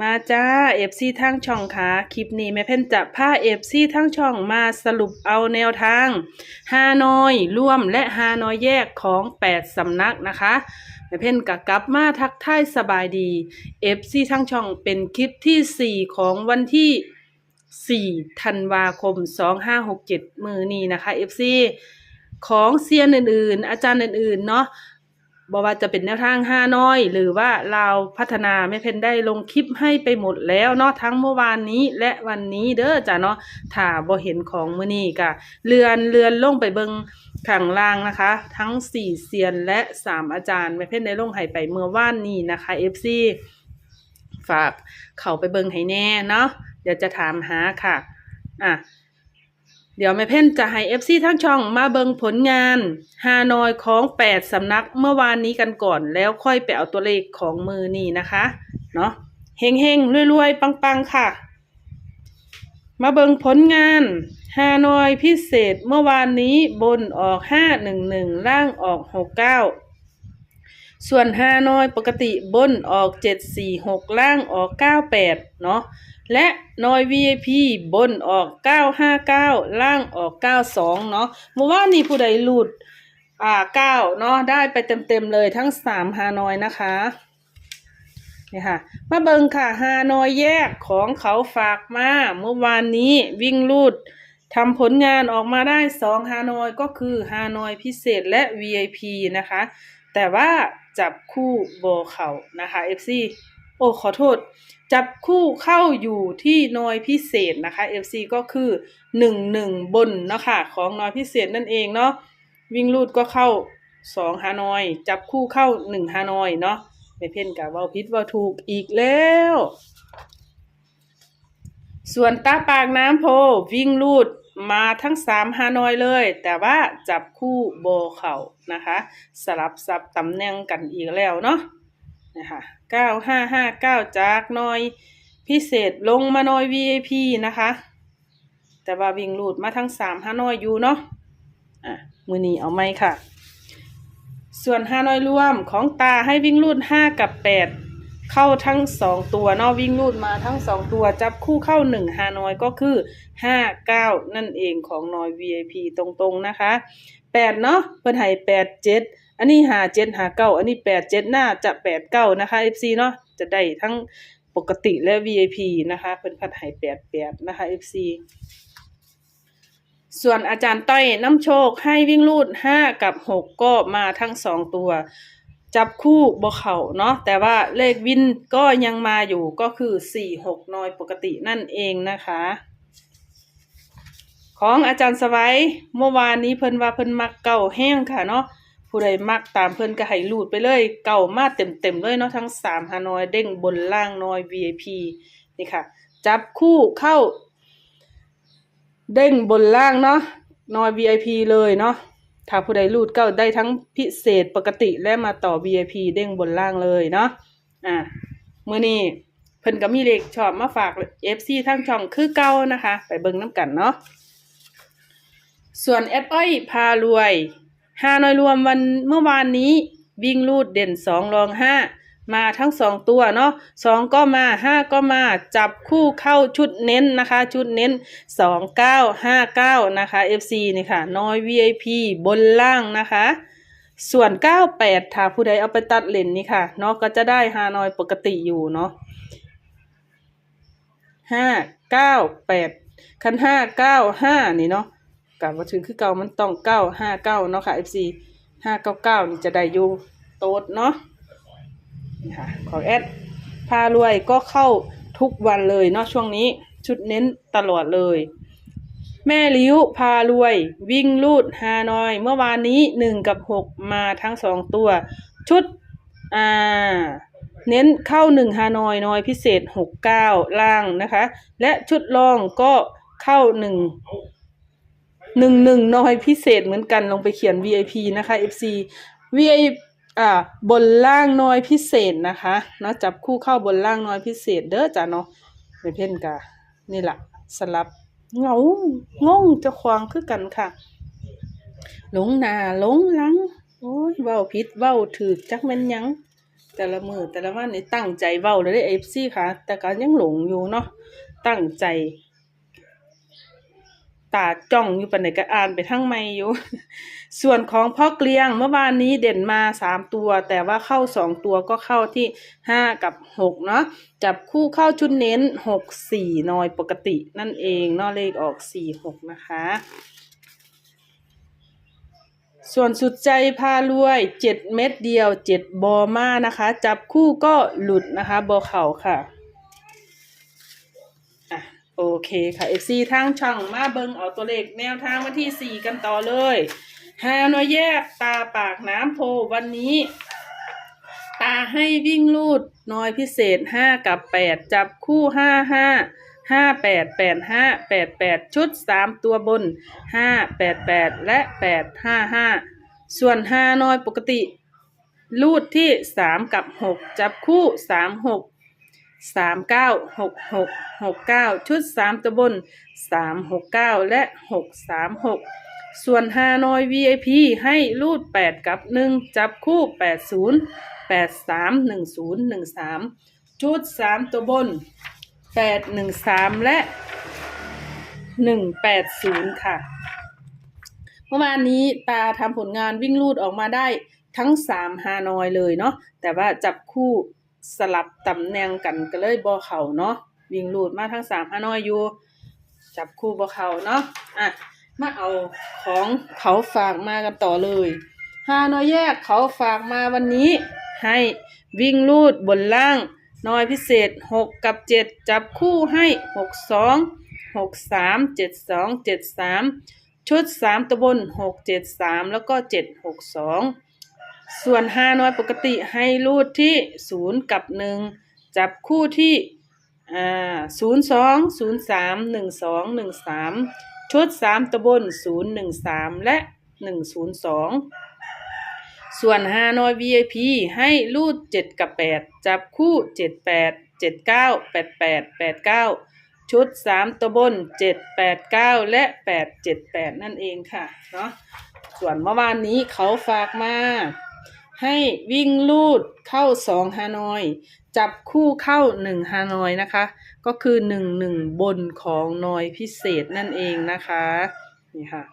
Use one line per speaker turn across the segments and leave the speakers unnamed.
มาจ้าเอฟซีทั้งช่องค่ะคลิปนี้แม่เพ่นจะพาเอฟซีทั้งช่องมาสรุปเอาแนวทางฮานอยร่วมและฮานอยแยกของ8สำนักนะคะแม่เพ่นกะกลับมาทักทายสบายดีเอฟซีทั้งช่องเป็นคลิปที่4ของวันที่4ธันวาคม2567มือนี้นะคะเอฟซีของเซียนอื่นๆ อาจารย์อื่นๆเนาะ บอกว่าจะเป็นแนวทางห้าน้อย หรือว่าเราพัฒนาแม่เพนได้ลงคลิปให้ไปหมดแล้วเนาะทั้งเมื่อวานนี้และวันนี้เด้อจ้ะเนาะถ้าบ่เห็นของมื้อนี้ก็เลือนเลือนลงไปเบิงข้างล่างนะคะ ทั้งสี่เซียนและสามอาจารย์แม่เพนได้ลงให้ไปเมื่อวานนี้นะคะ FC ฝากเข้าไปเบิงให้แน่เนาะเดี๋ยวจะถามหาค่ะ อะ เดี๋ยวแม่เพ่นจะให้ FC ทั้งช่องมาเบิงผลงานฮานอยของ8สำนักเมื่อวานนี้กันก่อน แล้วค่อยไปเอาตัวเลขของมือนี่นะคะ เนาะเฮงเฮงๆรวยๆ ปังๆ ค่ะ มาเบิงผลงานฮานอยพิเศษเมื่อวานนี้บนออก511ล่างออก69ส่วนฮานอยปกติบนออก746ล่างออก98เนาะ และนอย VIP บนออก 959 ล่างออก 92 เนาะเมื่อวานนี้ผู้ใดหลุด อ่า 9 เนาะได้ไปเต็มๆเลยทั้ง 3 ฮานอยนะคะนี่ค่ะ มาเบิงค่ะฮานอยแยกของเขาฝากมาเมื่อวานนี้วิ่งลูดทำผลงานออกมาได้2ฮานอยก็คือฮานอยพิเศษและ VIP นะคะ แต่ว่าจับคู่โบเขานะคะ FC โอ้ขอโทษ จับคู่เข้าอยู่ที่นอยพิเศษนะคะ FC ก็คือหนึ่งหนึ่งบนนะคะของนอยพิเศษนั่นเองเนาะวิ่งลูดก็เข้าสองฮานอย จับคู่เข้าหนึ่งฮานอยเนาะไม่เพ่นกับว่าพิษว่าถูกอีกแล้ว ส่วนตาปากน้ำโพวิ่งลูดมาทั้งสามฮานอยเลย แต่ว่าจับคู่โบเข่านะคะ สลับสับตำแหน่งกันอีกแล้วเนาะ นะคะเก้าห้าห้าเก้าจากหน่อยพิเศษลงมาหน่อย VIP นะคะ แต่ว่าวิ่งรูดมาทั้งสามห้าน้อยอยู่เนาะอะมือนี้เอาไหมค่ะ ส่วนห้าน้อยรวมของตาให้วิ่งรูดห้ากับแปดเข้าทั้งสองตัวเนาะวิ่งรูดมาทั้งสองตัวจับคู่เข้าหนึ่งฮานอยก็คือห้าเก้านั่นเองของนอย VIP ตรงๆนะคะแปดเนาะเพิ่นให้แปดเจ็ด อันนี้หาเจ็ดหาเก้าอันนี้แปดเจ็ดหน้าจะแปดเก้านะคะ FC เนาะจะได้ทั้งปกติและ VIP นะคะเพิ่นพัดให้แปดแปดนะคะ FC ส่วนอาจารย์ต้อยน้ำโชคให้วิ่งรูดห้ากับหกก็มาทั้งสองตัว จับคู่บ่เข่าเนาะแต่ว่าเลขวินก็ยังมาอยู่ก็คือสี่หกน้อยปกตินั่นเองนะคะ ของอาจารย์สวัยเมื่อวานนี้เพิ่นว่าเพิ่นมักเก่าแห้งค่ะเนาะ ผู้ใดมักตามเพิ่นก็ให้รูดไปเลย เก่ามาเต็มๆเลยเนาะทั้งสามฮานอยเด้งบนล่างน้อย VIP นี่ค่ะ จับคู่เข้า เด้งบนล่างเนาะน้อย VIP เลยเนาะถ้าผู้ใดรูดก็ได้ทั้งพิเศษปกติและมาต่อ VIP เด้งบนล่างเลยเนาะอะมือนี้เพิ่นก็มีเลขชอบมาฝาก FC ทั้งช่องคือเก่านะคะ ไปเบิ่งน้ำกันเนาะส่วนแอดอ้อยพารวย ฮานอยรวมวันเมื่อวานนี้วิ่งลูดเด่นสองรองห้ามาทั้งสองตัวเนาะสองก็มาห้าก็มาจับคู่เข้าชุดเน้นนะคะ ชุดเน้นสองเก้าห้าเก้านะคะ FC นี่ค่ะ น้อย VIP บนล่างนะคะ ส่วนเก้าแปดถ้าผู้ใดเอาไปตัดเลนนี่ค่ะเนาะก็จะได้ฮานอยปกติอยู่เนาะห้าเก้าแปดคันห้าเก้าห้านี่เนาะ กับว่าถึงคือเก่ามันต้องเก้าห้าเก้าเนาะค่ะ FC ห้าเก้าเก้านี่จะได้อยู่โต๊ดเนาะนี่ค่ะของแอดพารวยก็เข้าทุกวันเลยเนาะช่วงนี้ชุดเน้นตลอดเลย แม่ลิ้วพารวย วิ่งลูดฮานอย เมื่อวานนี้หนึ่งกับหกมาทั้งสองตัว ชุดอ่าเน้นเข้าหนึ่งฮานอยน้อยพิเศษหกเก้าล่างนะคะ และชุดรองก็เข้าหนึ่ง หนึ่งหนึ่งน้อยพิเศษเหมือนกันลงไปเขียน VIP นะคะ FC VI อ่าบนล่างน้อยพิเศษนะคะเนาะจับคู่เข้าบนล่างน้อยพิเศษเด้อจ้ะเนาะไม่เพ่นกะนี่แหละสลับเงางงจะควางคือกันค่ะ หลงหนาหลงหลังโอ้ยเว้าผิดเว้าถือจักแม่นยัง แต่ละมือแต่ละวันนี่ตั้งใจเว้าเลยเอฟซีค่ะ แต่ก็ยังหลงอยู่เนาะตั้งใจ ตาจ้องอยู่ปานใดก็อ่านไปทั้งไม่อยู่ ส่วนของพ่อเกลียงเมื่อวานนี้เด่นมาสามตัว แต่ว่าเข้าสองตัวก็เข้าที่ห้ากับหกเนาะจับคู่เข้าชุดเน้นหกสี่นอยปกตินั่นเองนาเลขออกสี่หกนะคะ ส่วนสุดใจพารวยเจ็ดเม็ดเดียวเจ็ดบอมานะคะ จับคู่ก็หลุดนะคะบอเข่าค่ะ โอเคค่ะ FC ทางช่องมาเบิงเอาตัวเลขแนวทางวันที่4กันต่อเลยฮานอยแยกตาปากน้ำโพวันนี้ ตาให้วิ่งลูดน้อยพิเศษ5กับ8จับคู่5 5 5 8 8 5 8 8ชุด3ตัวบน5 8 8แปดแปดและ8 5 5ส่วน5น้อยปกติ ลูดที่3กับ6จับคู่3 6 สามเก้าหกหกหกเก้าชุดสามตัวบนสามหกเก้าและหกสามหกส่วนฮานอย VIP ให้รูดแปดกับหนึ่งจับคู่แปดศูนย์แปดสามหนึ่งศูนย์หนึ่งสามชุดสามตัวบนแปดหนึ่งสามและหนึ่งแปดศูนย์ค่ะเมื่อวานนี้ตาทำผลงานวิ่งลูดออกมาได้ทั้งสามฮานอยเลยเนาะแต่ว่าจับคู่ สลับตำแหน่งกันก็เลยบ่เข่าเนาะวิ่งลูดมาทั้งสามฮานอยอยู่ จับคู่บ่เข่าเนาะอะมาเอาของเขาฝากมากันต่อเลยฮานอยแยกเขาฝากมาวันนี้ ให้วิ่งลูดบนล่างน้อยพิเศษหกกับเจ็ดจับคู่ให้หกสองหกสามเจ็ดสองเจ็ดสามชุดสามตะบนหกเจ็ดสามแล้วก็เจ็ดหก ส่วนห้าน้อยปกติให้รูดที่ศูนย์กับหนึ่งจับคู่ที่อ่าศูนย์สองศูนย์สามหนึ่งสองหนึ่งสามชุดสามตะบนศูนย์หนึ่งสามและหนึ่งศูนย์สองส่วนห้าน้อย VIP ให้รูดเจ็ดกับแปดจับคู่เจ็ดแปดเจ็ดเก้าแปดแปดแปดเก้าชุดสามตัวบนเจ็ดแปดเก้าและแปดเจ็ดแปดนั่นเองค่ะเนาะส่วนเมื่อวานนี้เขาฝากมา ให้วิ่งลูดเข้าสองฮานอย จับคู่เข้าหนึ่งฮานอยนะคะ ก็คือหนึ่งหนึ่งบนของนอยพิเศษนั่นเองนะคะนี่ค่ะ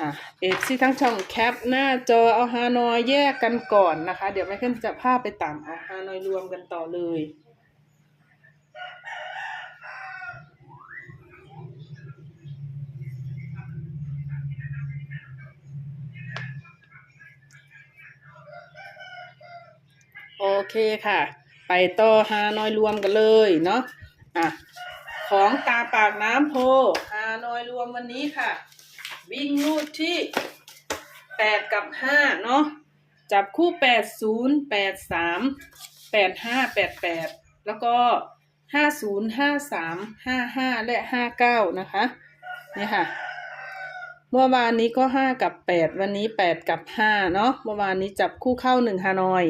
อะเอฟซีทั้งช่องแคปหน้าจอเอาฮานอยแยกกันก่อนนะคะ เดี๋ยวไม่ขึ้นจะพาไปตามเอาฮานอยรวมกันต่อเลย เคค่ะ ไปต่อฮานอยรวมกันเลยเนาะอะของตาปากน้ำโพฮานอยรวมวันนี้ค่ะ วิ่งลูดที่แปดกับห้าเนาะจับคู่แปดศูนย์แปดสามแปดห้าแปดแปดแล้วก็ห้าศูนย์ห้าสามห้าห้าและห้าเก้านะคะนี่ค่ะเมื่อวานนี้ก็ห้ากับแปดวันนี้แปดกับห้าเนาะเมื่อวานนี้จับคู่เข้าหนึ่งฮานอย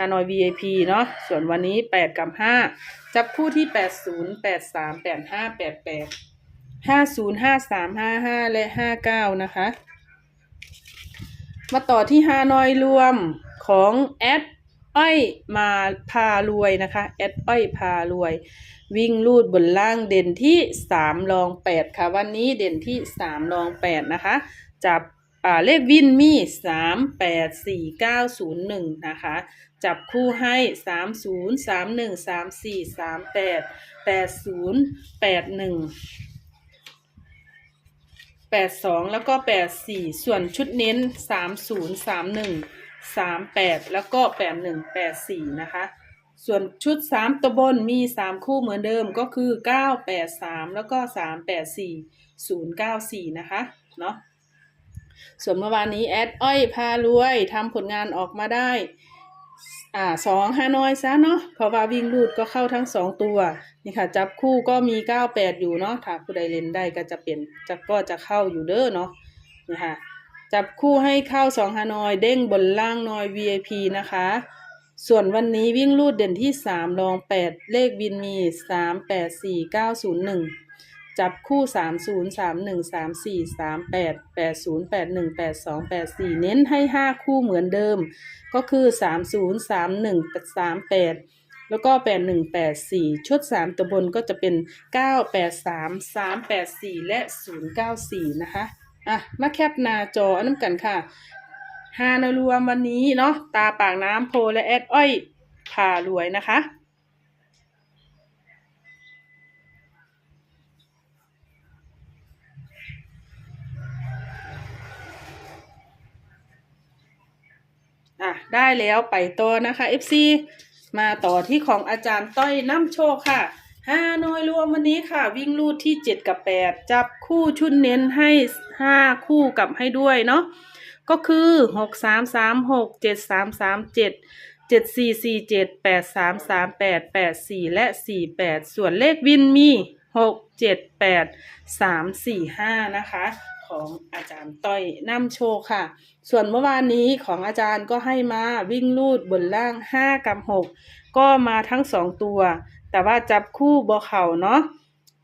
ฮานอย VIP เนาะ ส่วนวันนี้แปดกับห้าจับคู่ที่แปดศูนย์แปดสามแปดห้าแปดแปดห้าศูนย์ห้าสามห้าห้าและห้าเก้านะคะ มาต่อที่ฮานอยรวมของแอดอ้อยมาพารวยนะคะ แอดอ้อยพารวย วิ่งลูดบนล่างเด่นที่สามรองแปดค่ะ วันนี้เด่นที่สามรองแปดนะคะ จับ เลขวินมีสามแปดสี่เก้าศูนย์หนึ่งนะคะ จับคู่ให้สามศูนย์สามหนึ่งสามสี่สามแปดแปดศูนย์แปดหนึ่งแปดสองแล้วก็แปดสี่ส่วนชุดเน้นสามศูนย์สามหนึ่งสามแปดแล้วก็แปดหนึ่งแปดสี่นะคะ ส่วนชุดสามตัวบนมีสามคู่เหมือนเดิมก็คือเก้าแปดสามแล้วก็สามแปดสี่ศูนย์เก้าสี่นะคะ เนาะ ส่วนเมื่อวานนี้แอดอ้อยพารวยทำผลงานออกมาได้อ่าสองฮานอยซะเนาะเพราะว่าวิ่งรูดก็เข้าทั้งสองตัว นี่ค่ะ จับคู่ก็มีเก้าแปดอยู่เนาะถ้าผู้ใดเล่นได้ก็จะเป็นจะก็จะเข้าอยู่เด้อเนาะนี่ค่ะ จับคู่ให้เข้าสองฮานอยเด้งบนล่างนอย VIP นะคะ ส่วนวันนี้วิ่งลูดเด่นที่สามรองแปดเลขวินมีสามแปดสี่เก้าศูนย์หนึ่ง จับคู่สามศูนย์สามหนึ่งสามสี่สามแปดแปดศูนย์แปดหนึ่งแปดสองแปดสี่เน้นให้ห้าคู่เหมือนเดิม ก็คือสามศูนย์สามหนึ่งสามแปดแล้วก็แปดหนึ่งแปดสี่ชุดสามตัวบนก็จะเป็นเก้าแปดสามสามแปดสี่และศูนย์เก้าสี่นะคะอะมาแคปหน้าจออันนั้นกันค่ะฮานารวมวันนี้เนาะตาปากน้ำโพและแอดอ้อยพารวยนะคะ ได้แล้วไปต่อนะคะ FC มาต่อที่ของอาจารย์ต้อยน้ำโชคค่ะห้าน้อยรวมวันนี้ค่ะ วิ่งลูดที่ 7 กับ 8 จับคู่ชุดเน้นให้ 5 คู่กับให้ด้วยเนาะก็คือ 6 3 3 6 7 3 3 7 7 4 4 7 8 3 3 8 8 4 และ 4 8 ส่วนเลขวินมี 6 7 8 3 4 5 นะคะ ของอาจารย์ต้อยน้ำโชคค่ะ ส่วนเมื่อวานนี้ของอาจารย์ก็ให้มาวิ่งลูดบนล่าง 5 กับ 6 ก็มาทั้ง 2 ตัว แต่ว่าจับคู่บอเข่าเนาะ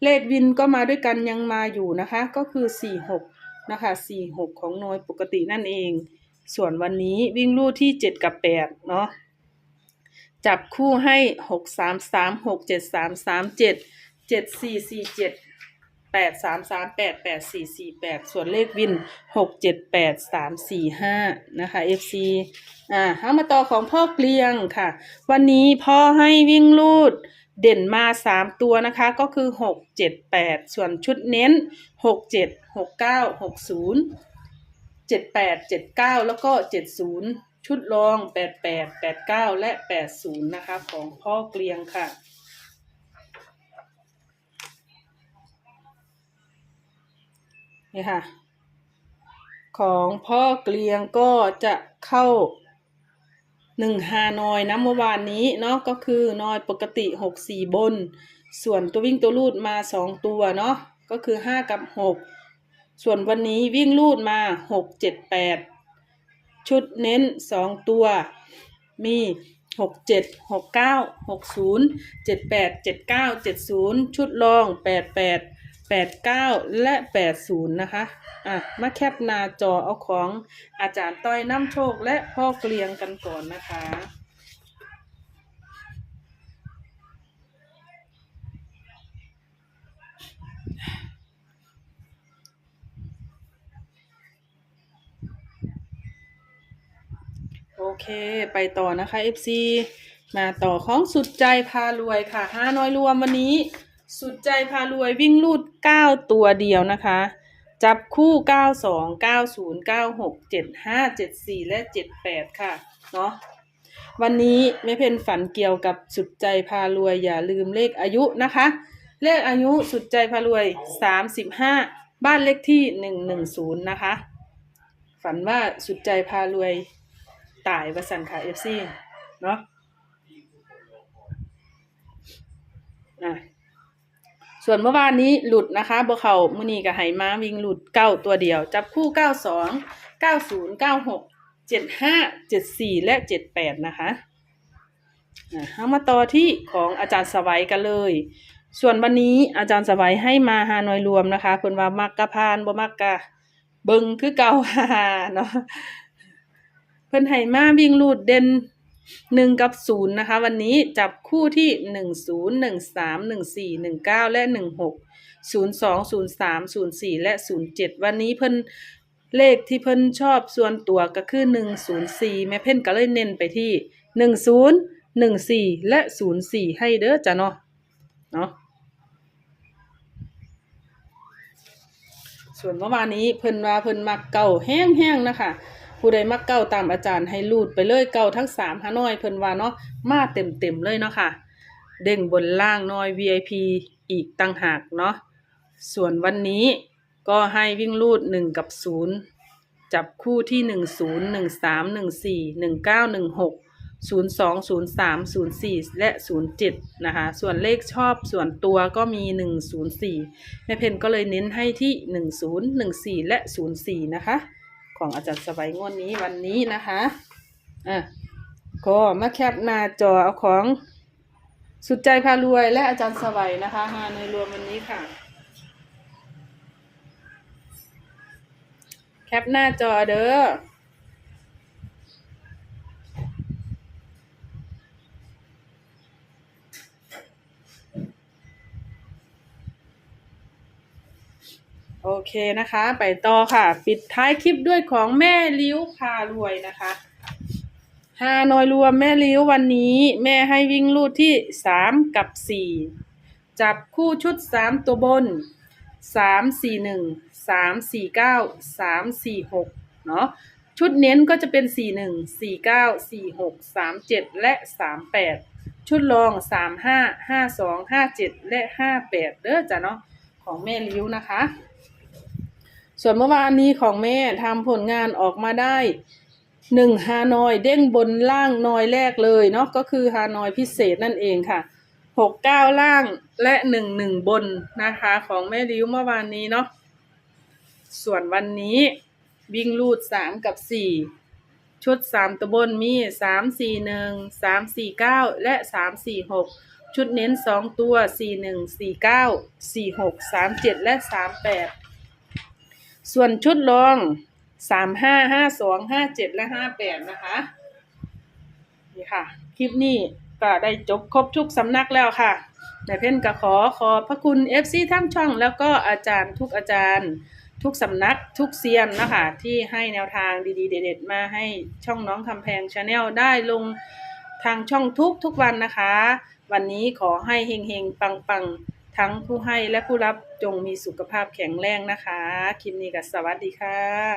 เลขวินก็มาด้วยกันยังมาอยู่นะคะ ก็คือ 4 6 นะคะ 4 6 ของน่วยปกตินั่นเอง ส่วนวันนี้วิ่งลูดที่ 7 กับ 8 เนาะจับคู่ให้ 6 3 3 6 7 3 3 7 7 4 4 7 แปดสามสามแปดแปดสี่สี่แปดส่วนเลขวินหกเจ็ดแปดสามสี่ห้านะคะ FC อ่าเอามาต่อของพ่อเกลียงค่ะ วันนี้พ่อให้วิ่งลูดเด่นมาสามตัวนะคะก็คือหกเจ็ดแปดส่วนชุดเน้นหกเจ็ดหกเก้าหกศูนย์เจ็ดแปดเจ็ดเก้าแล้วก็เจ็ดศูนย์ชุดรองแปดแปดแปดเก้าและแปดศูนย์นะคะของพ่อเกลียงค่ะ นี่ค่ะ ของพ่อเกลียงก็จะเข้าหนึ่งฮานอยนะเมื่อวานนี้เนาะก็คือนอยปกติหกสี่บน ส่วนตัววิ่งตัวลูดมาสองตัวเนาะก็คือห้ากับหกส่วนวันนี้วิ่งลูดมาหกเจ็ดแปดชุดเน้นสองตัวมีหกเจ็ดหกเก้าหกศูนย์เจ็ดแปดเจ็ดเก้าเจ็ดศูนย์ชุดรองแปดแปด แปดเก้าและแปดศูนย์นะคะ อะ มาแคปหน้าจอเอาของอาจารย์ต้อยน้ำโชคและพ่อเกลียงกันก่อนนะคะ โอเค ไปต่อนะคะ FC มาต่อของสุดใจพารวยค่ะห้าน้อยรวมวันนี้ สุดใจพารวยวิ่งลูด เก้าตัวเดียวนะคะ จับคู่เก้าสองเก้าศูนย์เก้าหกเจ็ดห้าเจ็ดสี่และเจ็ดแปดค่ะ เนาะวันนี้แม่เพนฝันเกี่ยวกับสุดใจพารวยอย่าลืมเลขอายุนะคะ เลขอายุสุดใจพารวยสามสิบห้าบ้านเลขที่หนึ่งหนึ่งศูนย์นะคะ ฝันว่าสุดใจพารวยตายวสันค่ะเอฟซีเนาะอะ ส่วนเมื่อวานนี้หลุดนะคะบ่เขามือนีกับไหมาวิ่งหลุดเก้าตัวเดียว จับคู่เก้าสองเก้าศูนย์เก้าหกเจ็ดห้าเจ็ดสี่และเจ็ดแปดนะคะเอามาต่อที่ของอาจารย์สวัยกันเลย ส่วนวันนี้อาจารย์สวัยให้มาฮานอยรวมนะคะเพิ่นว่ามักกะพานบ่มักกะเบิงคือเก่าฮ่าเนาะเพิ่นให้มาวิ่งลูดเด่น หนึ่งกับศูนย์นะคะ วันนี้จับคู่ที่หนึ่งศูนย์หนึ่งสามหนึ่งสี่หนึ่งเก้าและหนึ่งหกศูนย์สองศูนย์สามศูนย์สี่และศูนย์เจ็ดวันนี้เพิ่นเลขที่เพิ่นชอบส่วนตัวก็คือหนึ่งศูนย์สี่แม่เพิ่นก็เลยเน้นไปที่หนึ่งศูนย์หนึ่งสี่และศูนย์สี่ให้เด้อจ้ะเนาะเนาะส่วนเมื่อวานนี้เพิ่นว่าเพิ่นมักเก่าแห้งๆนะคะ ผู้ใดมักเก้าตามอาจารย์ให้รูดไปเลยเก้าทั้งสามฮานอยเพิ่นว่าเนาะมาเต็มเต็มเลยเนาะค่ะ เด้งบนล่างน้อย VIP อีกตั้งหากเนาะส่วนวันนี้ก็ให้วิ่งรูดหนึ่งกับศูนย์จับคู่ที่หนึ่งศูนย์หนึ่งสามหนึ่งสี่หนึ่งเก้าหนึ่งหกศูนย์สองศูนย์สามศูนย์สี่และศูนย์เจ็ดนะคะ ส่วนเลขชอบส่วนตัวก็มีหนึ่งศูนย์สี่แม่เพนก็เลยเน้นให้ที่หนึ่งศูนย์หนึ่งสี่และศูนย์สี่นะคะ ของอาจารย์สบายงวดนี้วันนี้นะคะอะก็มาแคปหน้าจอเอาของสุดใจพารวยและอาจารย์สวัยนะคะมาในรวมวันนี้ค่ะ แคปหน้าจอเด้อ โอเคนะคะ ไปต่อค่ะ ปิดท้ายคลิปด้วยของแม่ลิ้วพารวยนะคะฮานอยรวมแม่ลิ้ววันนี้แม่ให้วิ่งลูดที่สามกับสี่จับคู่ชุดสามตัวบนสามสี่หนึ่งสามสี่เก้าสามสี่หกเนาะชุดเน้นก็จะเป็นสี่หนึ่งสี่เก้าสี่หกสามเจ็ดและสามแปดชุดรองสามห้าห้าสองห้าเจ็ดและห้าแปดเด้อจ้ะเนาะของแม่ลิ้วนะคะ ส่วนเมื่อวานนี้ของแม่ทำผลงานออกมาได้หนึ่งฮานอยเด้งบนล่างนอยแรกเลยเนาะก็คือฮานอยพิเศษนั่นเองค่ะหกเก้าล่างและหนึ่งหนึ่งบนนะคะ ของแม่ริ้วเมื่อวานนี้เนาะส่วนวันนี้วิ่งลูดสามกับสี่ชุดสามตัวบนมีสามสี่หนึ่งสามสี่เก้าและสามสี่หกชุดเน้นสองตัวสี่หนึ่งสี่เก้าสี่หกสามเจ็ดและสามแปด ส่วนชุดรองสามห้าห้าสองห้าเจ็ดและห้าแปดนะคะ นี่ค่ะ คลิปนี้ก็ได้จบครบทุกสำนักแล้วค่ะนายเพ่นก็ขอขอบพระคุณ FC ทั้งช่อง แล้วก็อาจารย์ทุกอาจารย์ ทุกสำนักทุกเซียนนะคะ ที่ให้แนวทางดีๆ เด็ดๆ มาให้ช่องน้องคำแพงชาแนลได้ลงทางช่องทุกทุกวันนะคะ วันนี้ขอให้เฮงๆ ปังๆ ทั้งผู้ให้และผู้รับจงมีสุขภาพแข็งแรงนะคะ คลิปนี้ก็สวัสดีค่ะ